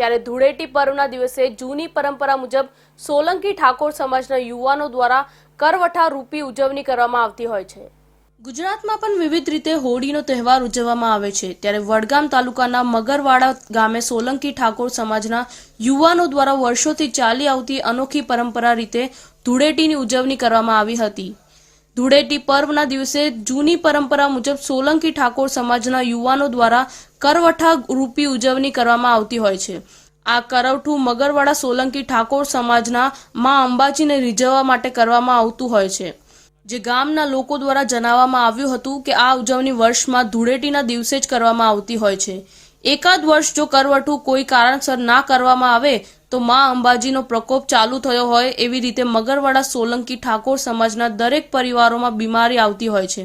ત્યારે ધૂળેટી પર્વના દિવસે જૂની પરંપરા મુજબ સોલંકી ઠાકોર સમાજના યુવાનો દ્વારા કરવઠા રૂપી ઉજવણી કરવામાં આવતી હોય છે. ગુજરાતમાં પણ વિવિધ રીતે હોળીનો તહેવાર ઉજવવામાં આવે છે. ત્યારે વડગામ તાલુકાના મગરવાડા ગામે સોલંકી ઠાકોર સમાજના યુવાનો દ્વારા વર્ષોથી ચાલી આવતી અનોખી પરંપરા રીતે ધૂળેટીની ઉજવણી કરવામાં આવી હતી. ધૂળેટી પર્વના દિવસે જૂની પરંપરા મુજબ સોલંકી ઠાકોર સમાજના યુવાનો દ્વારા કરવઠા રૂપી ઉજવણી કરવામાં આવતી હોય છે. આ કરવઠું મગરવાડા સોલંકી ઠાકોર સમાજના મા અંબાજીને રીઝવવા માટે કરવામાં આવતું હોય છે. જે ગામના લોકો દ્વારા જણાવવામાં આવ્યું હતું કે આ ઉજવણી વર્ષમાં ધૂળેટીના દિવસે જ કરવામાં આવતી હોય છે. એકાદ વર્ષ જો કરવઠું કોઈ કારણસર ના કરવામાં આવે તો મા અંબાજીનો પ્રકોપ ચાલુ થયો હોય એવી રીતે મગરવાડા સોલંકી ઠાકોર સમાજના દરેક પરિવારોમાં બીમારી આવતી હોય છે.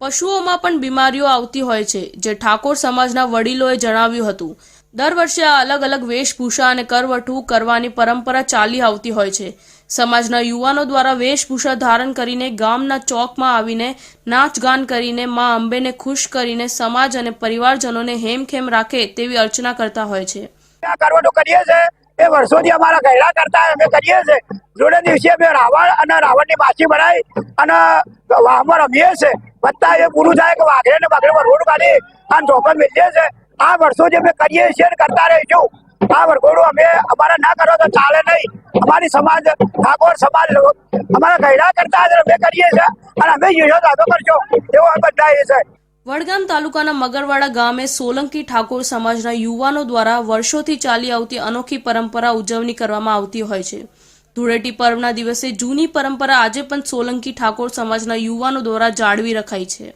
પશુઓમાં પણ બીમારીઓ આવતી હોય છે, જે ઠાકોર સમાજના વડીલોએ જણાવ્યું હતું. દર વર્ષે આ અલગ અલગ વેશભૂષા અને કરવઠું કરવાની પરંપરા ચાલી આવતી હોય છે. સમાજના યુવાનો દ્વારા વેશભૂષા ધારણ કરીને ગામના ચોકમાં આવીને નાચગાન કરીને મા અંબેને ખુશ કરીને સમાજ અને પરિવારજનોને હેમખેમ રાખે તેવી અર્ચના કરતા હોય છે. કરવટો કરીએ છે? એ વર્ષોથી અમારા ઘરડા કરતા અમે કરીએ છે. જોડે દિવસે અમે રાવણ અને રાવણની માછી બનાવી અને વાહમાં રમીએ છે. વત્તા એ પૂરું થાય કે વાઘરે ને બાઘરે વરઘોડું કાઢી અને ચોપન મેળીએ છે. આ વર્ષોથી અમે કરીએ છીએ કરતા રહીશું. આ વરઘોડું અમે અમારે ના કરો તો ચાલે નહીં. અમારી સમાજ, ઠાકોર સમાજ, અમારા ઘરડા કરતા અમે કરીએ છીએ. અને અમે જીવો દાદો કરશો એવો બધા એ છે. વડગામ તાલુકાના મગરવાડા ગામે સોલંકી ઠાકોર સમાજના યુવાનો દ્વારા વર્ષોથી ચાલી આવતી અનોખી પરંપરા ઉજવણી કરવામાં આવતી હોય છે. ધૂળેટી પર્વના દિવસે જૂની પરંપરા આજે પણ સોલંકી ઠાકોર સમાજના યુવાનો દ્વારા જાળવી રખાઈ છે.